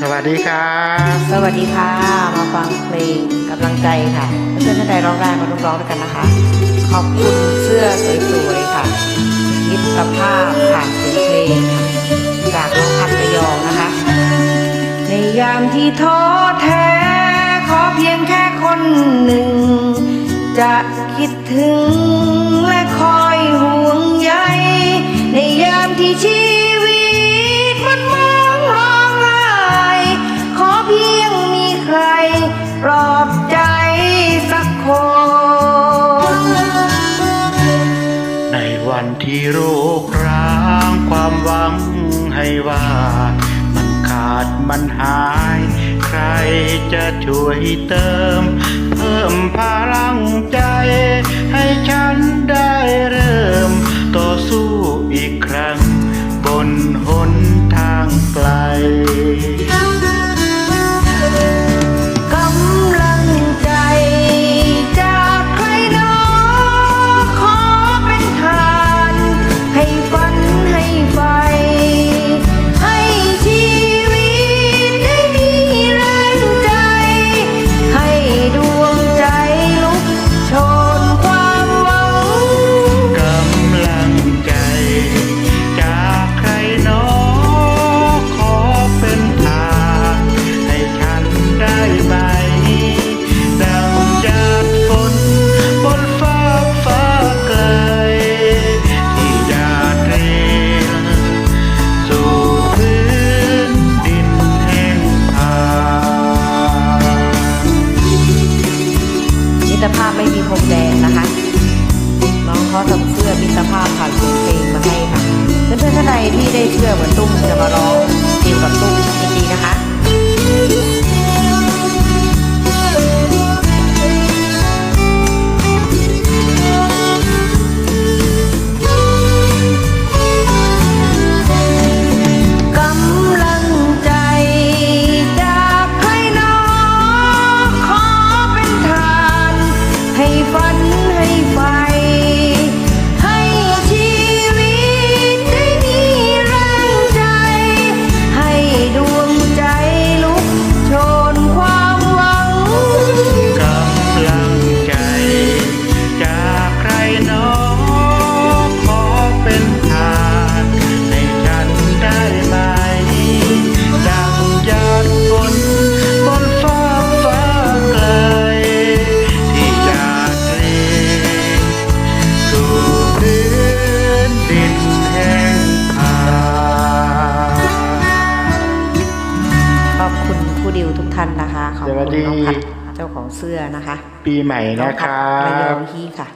สวัสดีครับ สวัสดีค่ะ มาฟังเพลงกำลังใจค่ะเพื่อนท่านใดร้องได้มาร่วมร้องด้วยกันนะคะ ขอบคุณเสื้อสวยๆค่ะมิตรภาพผ่านเสียงเพลงจากน้องพันระยองนะคะ ในยามที่ท้อแท้ ขอเพียงแค่คนหนึ่ง จะคิดถึง ที่โรคร้างความหวังให้ว่า มันขาดมันหาย ใครจะช่วยเติม เพิ่มพลังใจให้ฉัน ไม่มีพรมแดนนะคะ น้องเขาทำเสื้อมิตรภาพผ่านเสียงเพลงมาให้ค่ะ เพื่อนๆท่านใดที่ได้เชื่อเหมือนตุ้มจะมาร้องเกี่ยวกับตุ้ม วัคุสณดีน้องพัดเจ้าของเสื้อนะคะ ปีใหม่น้อนะงคพัดรัระยบองฮีค่ะ